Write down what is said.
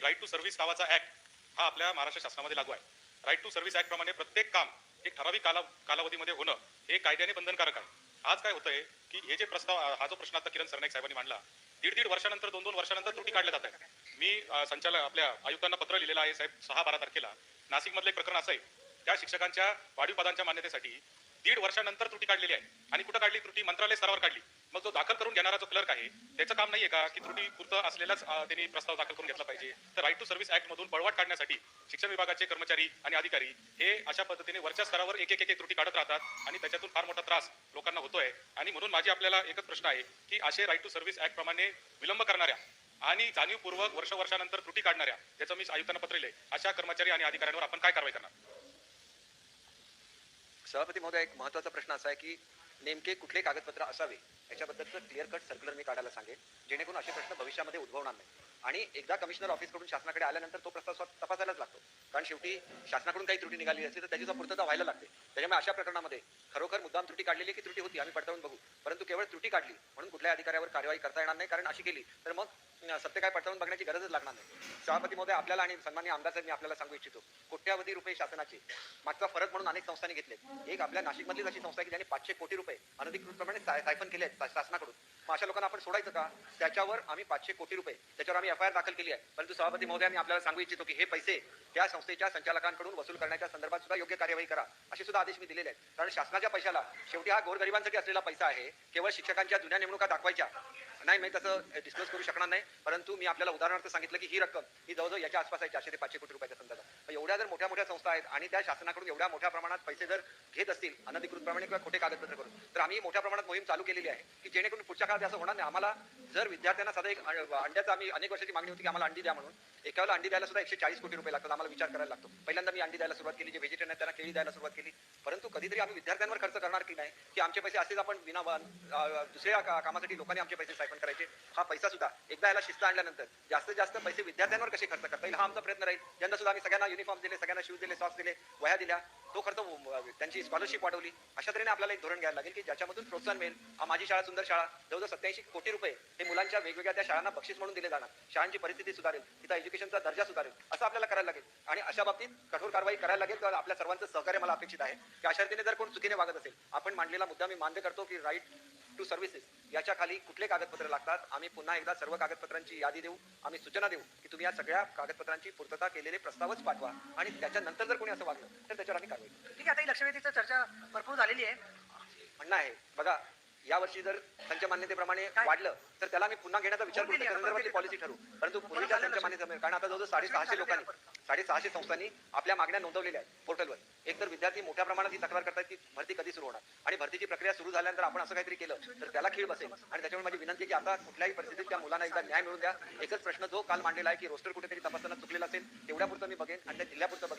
की right to service नावाचा act हा आपल्या महाराष्ट्र शासनामध्ये लागू आहे. राईट टू सर्व्हिस ऍक्ट प्रमाणे प्रत्येक काम एक ठराविक काला कालावधीमध्ये होणं हे कायद्याने बंधनकारक आहे. आज काय होतंय की हे जे प्रस्ताव हा जो प्रश्न आता किरण सरनाईक साहेबांनी मांडला दीड दीड वर्षानंतर दोन दोन वर्षानंतर त्रुटी काढल्या जात आहे मी संचालक आपल्या आयुक्तांना पत्र लिहिलेलं आहे साहेब सहा बारा तारखेला. नाशिकमधलं एक प्रकरण असं आहे. त्या शिक्षकांच्या वाढीव पदांच्या मान्यतेसाठी दीड वर्षानंतर त्रुटी काढलेली आहे. आणि कुठं काढली? त्रुटी मंत्रालय स्तरावर काढली. मग जो दाखल करून घेणारा जो क्लर्क आहे त्याचं काम नाहीये का की त्रुटी पुरतं असलेलाच त्यांनी प्रस्ताव दाखल करून घेतला पाहिजे? तर राईट टू सर्व्हिस ऍक्ट मधून बळवाट काढण्यासाठी शिक्षण विभागाचे कर्मचारी आणि अधिकारी हे अशा पद्धतीने वरच्या स्तरावर एक एक एक त्रुटी काढत राहतात आणि त्याच्यातून फार मोठा त्रास लोकांना होतोय. आणि म्हणून माझी आपल्याला एकच प्रश्न आहे की असे राईट टू सर्व्हिस ऍक्ट प्रमाणे विलंब करणाऱ्या आणि जाणीवपूर्वक वर्ष वर्षानंतर त्रुटी काढणाऱ्या ज्याचं मी आयुक्तांना पत्र लिहिले अशा कर्मचारी आणि अधिकाऱ्यांवर आपण काय कारवाई करणार? सभापती महोदय एक महत्त्वाचा प्रश्न असा आहे की नेमके कुठले कागदपत्र असावे? याच्याबद्दलचं क्लिअर कट सर्क्युलर मी काढायला सांगेन. जेणेकरून असे प्रश्न भविष्यामध्ये उद्भवणार नाही आणि एकदा कमिशनर ऑफिसकडून शासनाकडे आल्यानंतर तो प्रस्ताव तपासायलाच लागतो. कारण शेवटी शासनाकडून काही त्रुटी निघाली असली तर त्याची पूर्तता व्हायला लागते. त्याच्यामुळे अशा प्रकरणामध्ये खरोखर मुद्दाम त्रुटी काढलेली की त्रुटी होती आम्ही पडताळून बघू. परंतु केवळ त्रुटी काढली म्हणून कुठल्या अधिकाऱ्यावर कार्यवाही करता येणार नाही कारण अशी केली तर मग सत्य काय पडताळून बघण्याची गरजच लागणार नाही. सभापती महोदय आपल्याला आणि सन्मान्य आमदार साहेब मी आपल्याला सांगू इच्छितो कोट्यावधी रुपये शासनाचे मागचा फरक म्हणून अनेक संस्थांनी घेतले. एक आपल्या नाशिकमधलीच अशी संस्था आहे की ज्यांनी पाचशे कोटी रुपये अनधिकृतप्रमाणे सायफन केले आहेत शासनाकडून. मग अशा लोकांना आपण सोडायचं का? त्याच्यावर आम्ही पाचशे कोटी रुपये त्याच्यावर आम्ही एफ आय आर दाखल केली आहे. परंतु सभापती महोदय मी आपल्याला सांगू इच्छितो की हे पैसे त्या संस्थेच्या संचालकांकडून वसूल करण्याच्या संदर्भात सुद्धा योग्य कार्यवाही करा असे सुद्धा आदेश मी दिलेले आहेत. कारण शासनाच्या पैशाला शेवटी हा गोरगरिबांसाठी असलेला पैसा आहे केवळ शिक्षकांच्या जुन्या नेमणुका दाखवायच्या. नाही मी तसं डिस्क्लोज करू शकणार नाही परंतु मी आपल्याला उदाहरणार्थ सांगितलं की ही रक्कम ही जवळजवळ याच्या आसपास आहे चारशे ते पाचशे कोटी रुपयाच्या संदर्भात. एवढ्या जर मोठ्या मोठ्या संस्था आहेत आणि त्या शासनाकडून एवढ्या मोठ्या प्रमाणात पैसे जर घेत असतील अनधिकृतप्रमाणे किंवा खोटे कागदपत्र करून तर आम्ही मोठ्या प्रमाणात मोहीम चालू केलेली आहे की जेणेकरून पुढच्या काळात असं होणार नाही. आम्हाला जर विद्यार्थ्यांना साधा एक अंड्याचा आम्ही अनेक वर्षाची मागणी होती की आम्हाला अंडी द्या म्हणून एका वेळेला अंडी द्यायला सुद्धा एकशे चाळीस कोटी रुपये लागतात आम्हाला विचार करायला लागतो. पहिल्यांदा मी अंडी द्यायला सुरुवात केली जे व्हेजिटेरियन त्यांना केळी द्यायला सुरुवात केली. परंतु कधीतरी आम्ही विद्यार्थ्यांवर खर्च करणार की नाही की आमचे पैसे असेच आपण विना दुसऱ्या कामासाठी लोकांनी आमचे पैसे सायपण करायचे. हा पैसा सुद्धा एकदा याला शिस्त आणल्यानंतर जास्तीत जास्त पैसे विद्यार्थ्यांवर कसे खर्च करता येईल हा आमचा प्रयत्न राहील. यंदा सुद्धा आम्ही सगळ्यांना युनिफॉर्म दिले सगळ्यांना शूज दिले सॉक्स दिले वह्या दिल्या. तो खर्च अं, त्यांची स्कॉलरशिप वाढवली. अशा तऱ्हेने आपल्याला एक धोरण घ्यायला लागेल की ज्याच्यामधून प्रोत्साहन मिळेल. हा माझी शाळा सुंदर शाळा जवळजवळ सत्याऐंशी कोटी रुपये हे मुलांच्या वेगवेगळ्या त्या शाळांना बक्षीस म्हणून दिले जाणार. शाळांची परिस्थिती सुधारेल तिथं एज्युकेशनचा दर्जा सुधारेल असं आपल्याला करायला लागेल. आणि अशा बाबतीत कठोर कारवाई करायला लागेल तर आपल्या सर्वांचं सहकार्य मला अपेक्षित आहे. की अशा रीतीने जर कोण चुकीने वागत असेल आपण मांडलेला मुद्दा मी मान्य करतो की राईट टू सर्व्हिसेस याच्या खाली कुठले कागदपत्र लागतात? आम्ही पुन्हा एकदा सर्व कागदपत्रांची यादी देऊ. आम्ही सूचना देऊ की तुम्ही या सगळ्या कागदपत्रांची पूर्तता केलेले प्रस्तावच पाठवा. आणि त्याच्यानंतर जर कोणी असं वागलं तर त्याच्यावर आम्ही कारवाई करू. ठीक आहे आता ही लक्षवेधीची चर्चा भरपूर झालेली आहे. म्हणणं आहे बघा यावर्षी जर संच मान्यतेप्रमाणे? वाढलं तर त्याला मी पुन्हा घेण्याचा विचार करू दिली त्या आता, संदर्भातली दिली. पॉलिसी ठरवू परंतु पूर्वीच्या संच मान्यतेमुळे कारण आता जवळजवळ साडेसहाशे लोकांनी साडेसहाशे संस्थांनी आपल्या मागण्या नोंदवलेल्या आहेत पोर्टलवर एक तर विद्यार्थी मोठ्या प्रमाणात ही तक्रार करतात की भरती कधी सुरू होणार? आणि भरतीची प्रक्रिया सुरू झाल्यानंतर आपण असं काहीतरी केलं तर त्याला खीळ बसेल. आणि त्याच्यामुळे माझी विनंती आहे की आता कुठल्याही परिस्थितीत त्या मुलांना एकदा न्याय मिळून द्या. एकच प्रश्न जो काल मांडलेला आहे की रोस्टर कुठेतरी तपासताना चुकलेला असेल तेवढ्यापुरतं मी बघेन. आणि त्या जिल्ह्यापुरतं